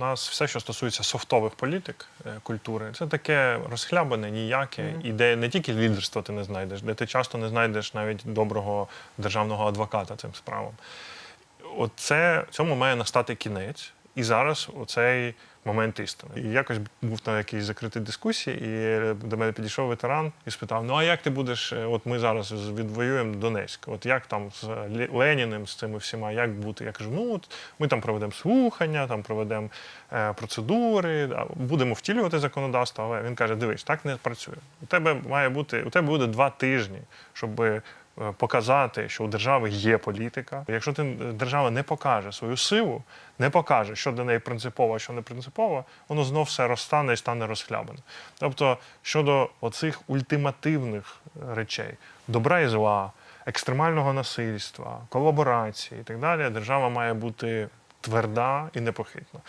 нас все, що стосується софтових політик е, культури, це таке розхлябане, ніяке, і де не тільки лідерство ти не знайдеш, де ти часто не знайдеш навіть доброго державного адвоката цим справам. Оце цьому має настати кінець. І зараз оцей момент істини. І якось був на якійсь закритій дискусії, і до мене підійшов ветеран і спитав: Ну а як ти будеш? е, От ми зараз відвоюємо Донецьк. От як там з Леніним, з цими всіма, як бути? Я кажу, ну от ми там проведемо слухання, там проведемо е, процедури, будемо втілювати законодавство. Але він каже: дивись, так не працює. У тебе має бути, у тебе буде два тижні, щоб е, показати, що у держави є політика. Якщо ти держава не покаже свою силу, не покаже, що для неї принципово, що не принципово, воно знов все розстане і стане розхлябане. Тобто, щодо оцих ультимативних речей, добра і зла, екстремального насильства, колаборації і так далі, держава має бути тверда і непохитна.